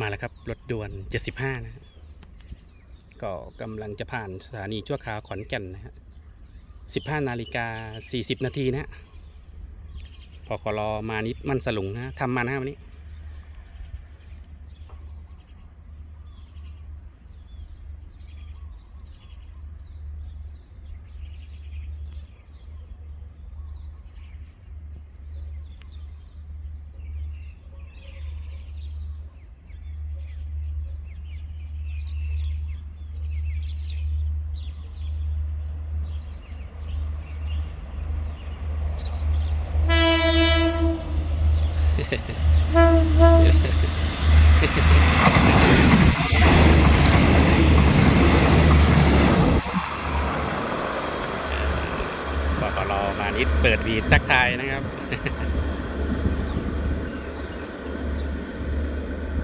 มาแล้วครับ รถด่วน 75 นะก็กำลังจะผ่านสถานีชั่วคราวขอนแก่นนะฮะ15 นาฬิกา 40 นาทีนะพอขอรอมานิดมันสลุงนะทำมานะฮะวันนี้ ก็รอมานิดเปิดวีดทักทายนะครับ